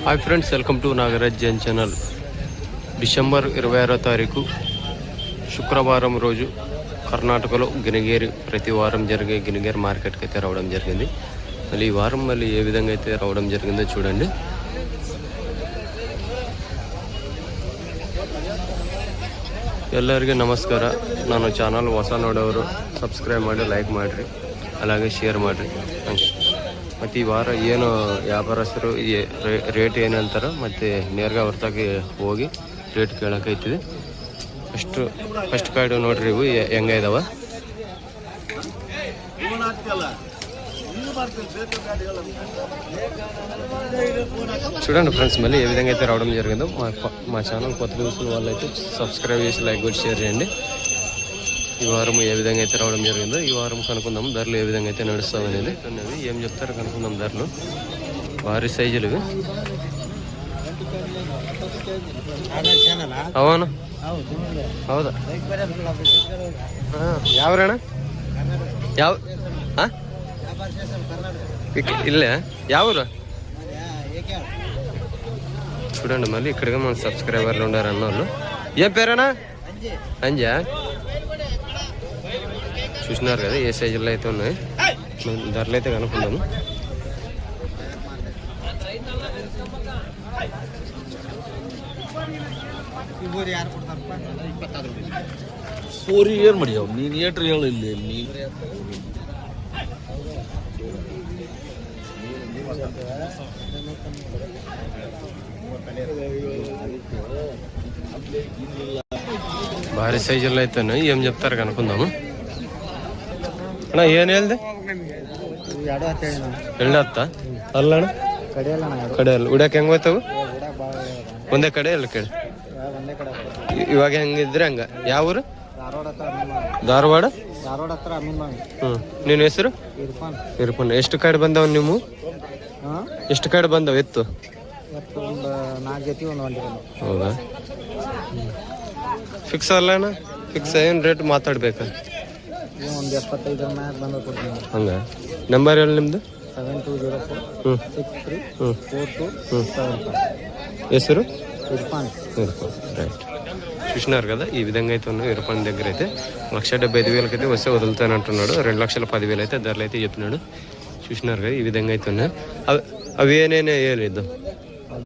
hi friends welcome to Nagaraj Jain channel December ఇరవై ఆరో తారీఖు శుక్రవారం రోజు కర్ణాటకలో గినిగేరి ప్రతి వారం జరిగే గినిగేరి మార్కెట్కి అయితే రావడం జరిగింది మళ్ళీ ఈ వారం మళ్ళీ ఏ విధంగా అయితే రావడం జరిగిందో చూడండి ಎಲ್ಲರಿಗೆ ನಮಸ್ಕಾರ ನಾನು ಚಾನಲ್ ಹೊಸ ನೋಡೋರು ಸಬ್ಸ್ಕ್ರೈಬ್ ಮಾಡಿ ಲೈಕ್ ಮಾಡಿರಿ అలాగే ಶೇರ್ ಮಾಡಿರಿ ಮತ್ತು ಈ ವಾರ ಏನು ವ್ಯಾಪಾರಸ್ಥರು ಈ ರೇ- ರೇಟ್ ಏನು ಹೇಳ್ತಾರೋ ಮತ್ತು ನೇರ್ಗೆ ಅವ್ರ ತಾಗೆ ಹೋಗಿ ರೇಟ್ ಕೇಳೋಕೈತಿದೆ ಅಷ್ಟು ಫಸ್ಟ್ ಕಾರ್ಡು ನೋಡ್ರಿ ಇವು ಹೆ- ಹೆಂಗೆ ಇದಾವ చూడండి ఫ్రెండ్స్ మళ్ళీ ఏ విధంగా అయితే రావడం జరిగిందో మా మా ఛానల్ కొత్త చూసిన వాళ్ళు అయితే సబ్స్క్రైబ్ చేసి లైక్ కూడా షేర్ చేయండి ఈ వారం ఏ విధంగా అయితే రావడం జరిగిందో ఈ వారం కనుక్కుందాం ధరలు ఏ విధంగా అయితే నడుస్తాం అనేది ఉన్నవి ఏం చెప్తారో కనుక్కుందాం ధరలు భారీ సైజులు ఇవి అవునా ಹೌದಾ ಹಾಂ ಯಾವ್ರಣ್ಣ ಯಾವ ಹಾಂ ఇల్లే యావరు చూడండి మళ్ళీ ఇక్కడిగా మన సబ్స్క్రైబర్లు ఉండారు అన్న వాళ్ళు ఏం పేరేనా అంజా చూసినారు కదా ఏ సైజుల్లో అయితే ఉన్నాయి మనం ధరలు అయితే కనుక్కుందాము ಸೂರಿ ಏನ್ ಮಾಡಿಯವ್ ನೀನ್ ಏಟ್ರಿ ಹೇಳು ಇಲ್ಲಿ ನೀ భారీ సైజుల్లో అయితే ఉన్నాయి ఏం చెప్తారు కనుక్కుందాము ಅಣ್ಣ, ಏನು ಹೇಳ್ದೆ? ಎರಡು ಹತ್ತ ಅಲ್ಲ ಅಣ್ಣ ಕಡೆ ಅಲ್ಲ ಉಡಕ್ಕೆ ಹೆಂಗೆ ಹೋಯ್ತಾವು? ಒಂದೇ ಕಡೆ ಅಲ್ಲ ಕೇಳಿ. ಇವಾಗ ಹೆಂಗಿದ್ರೆ ಹಂಗ? ಯಾವ ಊರು? ಧಾರವಾಡ? ಹ್ಮ್. ನಿನ್ನ ಹೆಸರು? ಇರ್ಪನ್ ಎಷ್ಟು ಕಡೆ ಬಂದವ ನೀವು ಎಷ್ಟು ಕಡೆ ಬಂದವ ಎತ್ತು? ಹೌದಾ? ಫಿಕ್ಸ್ ಅಲ್ಲ ಅಣ್ಣ? ಫಿಕ್ಸ್ ಏನು ರೇಟ್ ಮಾತಾಡ್ಬೇಕು? ಒಂದು ಎಪ್ಪತ್ತೈದರ ಮ್ಯಾಗ ಬಂದು ಕೊಡ್ತೀನಿ ಹಂಗ ನಂಬರ್ ಹೇಳಿ ನಿಮ್ದು ಸೆವೆನ್ ಟು ಜೀರೋ ಫೋರ್ ಹ್ಞೂ ಸಿಕ್ಸ್ ತ್ರೀ ಹ್ಞೂ ಫೋರ್ ಟು ಹ್ಞೂ సెవెన్ ఫైవ్ ಹೆಸರು ఇర్ఫాన్ ఇర్ఫాన్ రైట్ చూసినారు కదా ఈ విధంగా అయితే ఉన్నాయి ఇర్ఫాన్ దగ్గర అయితే లక్ష డెబ్బై ఐదు వేలకి అయితే వస్తే వదులుతానంటున్నాడు రెండు లక్షల పదివేలు అయితే ధరలు అయితే చెప్పినాడు చూసినారు కదా ఈ విధంగా అయితే ఉన్నాయి అవి అవి ఏనేనే వేయలేదు